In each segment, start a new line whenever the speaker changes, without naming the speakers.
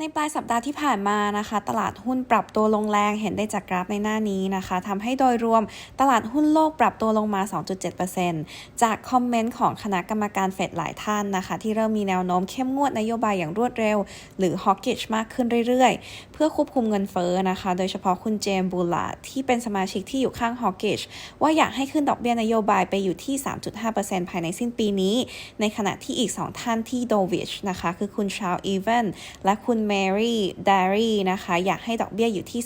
ในปลายสัปดาห์ที่ผ่านมานะคะ ตลาดหุ้นปรับตัวลงแรงเห็นได้จากกราฟในหน้านี้นะคะทำให้โดยรวมตลาดหุ้นโลกปรับตัวลงมา 2.7%จากคอมเมนต์ของคณะกรรมการเฟดหลายท่านนะคะ ที่เริ่มมีแนวโน้มเข้มงวดนโยบายอย่างรวดเร็ว หรือ hawkish มากขึ้นเรื่อยๆ เพื่อควบคุมเงินเฟ้อนะคะ โดยเฉพาะคุณเจมส์บูลาที่เป็นสมาชิกที่อยู่ข้าง hawkish ว่าอยากให้ขึ้นดอกเบี้ยนโยบายไปอยู่ที่ 3.5%ภายในสิ้นปีนี้ ในขณะที่อีก 2 ท่านที่โดวิชนะคะคือคุณชาลอีเวนและคุณแมรี่ดารีนะคะ อยากให้ดอกเบี้ยอยู่ที่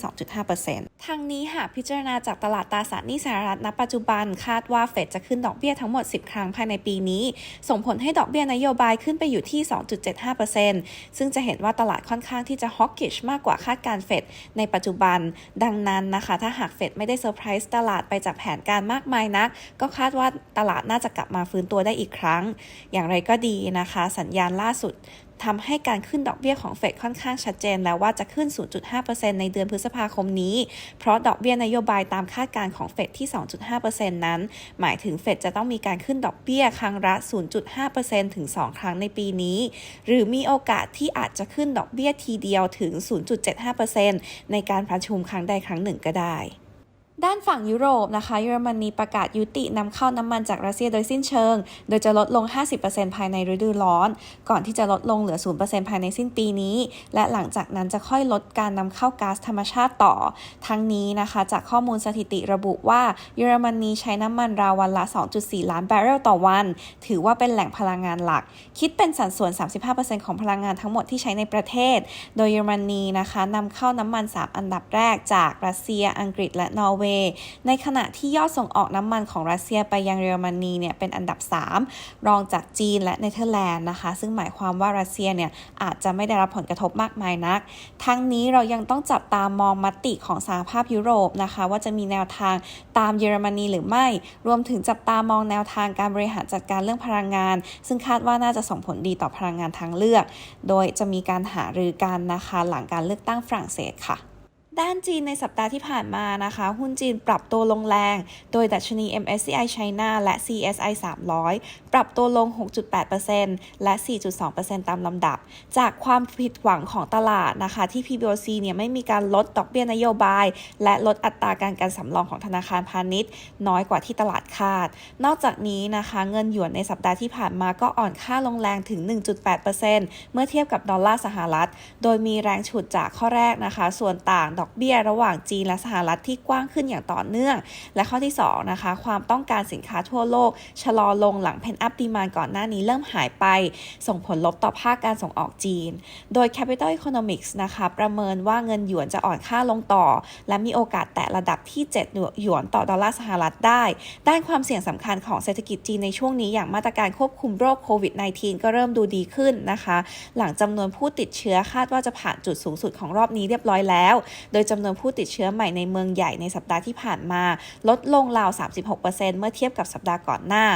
2.5%ทางนี้หากพิจารณาจากตลาดตราสารหนี้สหรัฐณปัจจุบันคาดว่าเฟดจะขึ้นดอกเบี้ยทั้งหมด 10 ครั้งภายในปีนี้ ส่งผลให้ดอกเบี้ยนโยบายขึ้นไปอยู่ที่ 2.75%ซึ่งจะเห็นว่าตลาดค่อนข้างที่จะฮอกกิชมากกว่าคาดการเฟดในปัจจุบัน ดังนั้นนะคะ ถ้าหากเฟดไม่ได้เซอร์ไพรส์ตลาดไปจากแผนการมากมายนัก ก็คาดว่าตลาดน่าจะกลับมาฟื้นตัวได้อีกครั้ง อย่างไรก็ดีนะคะ สัญญาณล่าสุด ทำให้การขึ้นดอกเบี้ยของเฟดค่อนข้างชัดเจนแล้วว่าจะขึ้น 0.5%ในเดือนพฤษภาคมนี้ เพราะดอกเบี้ยนโยบายตามคาดการณ์ของเฟดที่ 2.5%นั้น หมายถึงเฟดจะต้องมีการขึ้นดอกเบี้ยครั้งละ 0.5%ถึง 2 ครั้งในปีนี้ หรือมีโอกาสที่อาจจะขึ้นดอกเบี้ยทีเดียวถึง 0.75%ในการประชุมครั้งใดครั้งหนึ่งก็ได้ ด้านฝั่งยุโรปนะคะเยอรมนีประกาศยุตินำเข้าน้ำมันจากรัสเซียโดยสิ้นเชิง โดยจะลดลง 50%ภายในฤดูร้อน ก่อนที่จะลดลงเหลือ 0%ภายในสิ้นปีนี้ และหลังจากนั้นจะค่อยลดการนำเข้าก๊าซธรรมชาติต่อ ทั้งนี้นะคะ จากข้อมูลสถิติระบุว่าเยอรมนีใช้น้ำมันราววันละ 2.4 ล้านบาร์เรลต่อวัน ถือว่าเป็นแหล่งพลังงานหลัก คิดเป็นสัดส่วน 35%ของพลังงานทั้งหมดที่ใช้ในประเทศ โดยเยอรมนีนะคะนำเข้าน้ำมัน 3 อันดับแรกจากรัสเซีย อังกฤษและนอร์เวย์ในขณะที่ยอดส่งออกน้ำมันของรัสเซียไปยังเยอรมนีเนี่ยเป็นอันดับ 3 รองจากจีนและเนเธอร์แลนด์นะคะ ซึ่งหมายความว่ารัสเซียเนี่ยอาจจะไม่ได้รับผลกระทบมากมายนัก ทั้งนี้เรายังต้องจับตามองมติของสหภาพยุโรปนะคะ ว่าจะมีแนวทางตามเยอรมนีหรือไม่ รวมถึงจับตามองแนวทางการบริหารจัดการเรื่องพลังงาน ซึ่งคาดว่าน่าจะส่งผลดีต่อพลังงานทางเลือก โดยจะมีการหารือกันนะคะ หลังการเลือกตั้งฝรั่งเศสค่ะ ด้านจีนในสัปดาห์ที่ผ่านมานะคะ หุ้นจีนปรับตัวลงแรง โดยดัชนี MSCI China และ CSI 300 ปรับตัวลง 6.8%และ 4.2%ตามลำดับ จากความผิดหวังของตลาดนะคะ ที่ PBOC เนี่ยไม่มีการลดดอกเบี้ยนโยบาย และลดอัตราการการสำรองของธนาคารพาณิชย์ น้อยกว่าที่ตลาดคาด นอกจากนี้นะคะ เงินหยวนในสัปดาห์ที่ผ่านมาก็อ่อนค่าลงแรงถึง 1.8%เมื่อเทียบกับดอลลาร์สหรัฐ โดยมีแรงฉุดจากข้อแรกนะคะ ส่วนต่างดอกเบี้ยระหว่างจีนและสหรัฐที่กว้างขึ้นอย่างต่อเนื่อง และข้อที่ 2 นะคะ ความต้องการสินค้าทั่วโลก ชะลอลงหลังเพนอัพดีมานก่อนหน้านี้เริ่มหายไป ส่งผลลบต่อภาคการส่งออกจีน โดย Capital Economics นะคะประเมินว่าเงินหยวนจะอ่อนค่าลงต่อ และมีโอกาสแตะระดับที่ 7 หยวนต่อดอลลาร์สหรัฐได้ ด้านความเสี่ยงสำคัญของเศรษฐกิจจีนในช่วงนี้อย่างมาตรการควบคุมโรคโควิด -19 ก็เริ่มดูดีขึ้นนะคะ หลังจำนวนผู้ติดเชื้อคาดว่าจะผ่านจุดสูงสุดของรอบนี้เรียบร้อยแล้วโดยจำนวนผู้ติดเชื้อใหม่ในเมืองใหญ่ในสัปดาห์ที่ผ่านมา ลดลงราว 36%เมื่อเทียบกับสัปดาห์ก่อนหน้า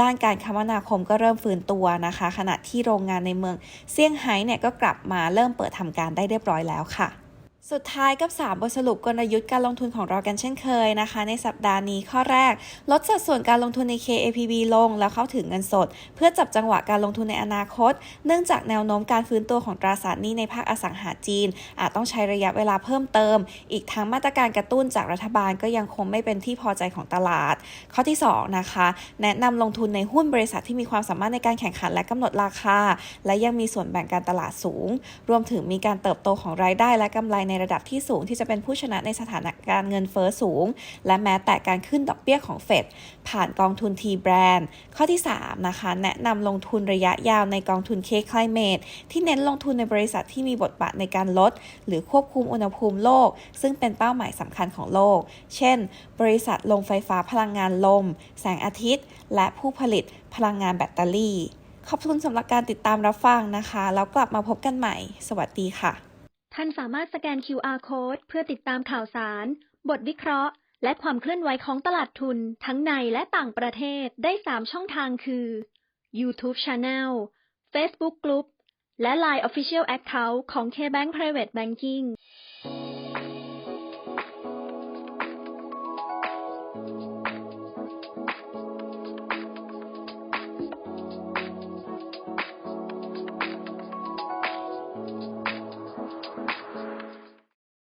ด้านการคมนาคมก็เริ่มฟื้นตัวนะคะ ขณะที่โรงงานในเมืองเซี่ยงไฮ้เนี่ยก็กลับมาเริ่มเปิดทำการได้เรียบร้อยแล้วค่ะ สุดท้ายกับ 3 บทสรุปกลยุทธ์การลงทุนของเรากันเช่นเคยนะคะ ในสัปดาห์นี้ข้อแรก ลดสัดส่วนการลงทุนใน KAPB ลงแล้วเข้าถึงเงินสด เพื่อจับจังหวะการลงทุนในอนาคต เนื่องจากแนวโน้มการฟื้นตัวของตราสารหนี้ในภาคอสังหาจีน อาจต้องใช้ระยะเวลาเพิ่มเติม อีกทั้งมาตรการกระตุ้นจากรัฐบาลก็ยังคงไม่เป็นที่พอใจของตลาด ข้อที่2นะคะแนะนำลงทุนในหุ้นบริษัทที่มีความสามารถในการแข่งขันและกำหนดราคา และยังมีส่วนแบ่งการตลาดสูง รวมถึงมีการเติบโตของรายได้และกำไรในระดับที่สูงที่จะเป็นผู้ชนะในสถานการณ์เงินเฟ้อสูง และแม้แต่การขึ้นดอกเบี้ยของเฟดผ่านกองทุน T Brand ข้อที่ 3 นะคะ แนะนำลงทุนระยะยาวในกองทุน K Climate ที่เน้นลงทุนในบริษัทที่มีบทบาทในการลด หรือควบคุมอุณหภูมิโลก ซึ่งเป็นเป้าหมายสำคัญของโลก เช่น บริษัทลงไฟฟ้าพลังงานลม แสงอาทิตย์ และผู้ผลิตพลังงานแบตเตอรี่ ขอบคุณสำหรับการติดตามรับฟังนะคะ แล้วกลับมาพบกันใหม่ สวัสดีค่ะ
ท่านสามารถสแกน QR Code เพื่อติดตามข่าวสาร บทวิเคราะห์ และความเคลื่อนไหวของตลาดทุนทั้งในและต่างประเทศได้ 3 ช่องทางคือ YouTube Channel Facebook Group และ Line Official Account ของ KBank Private Banking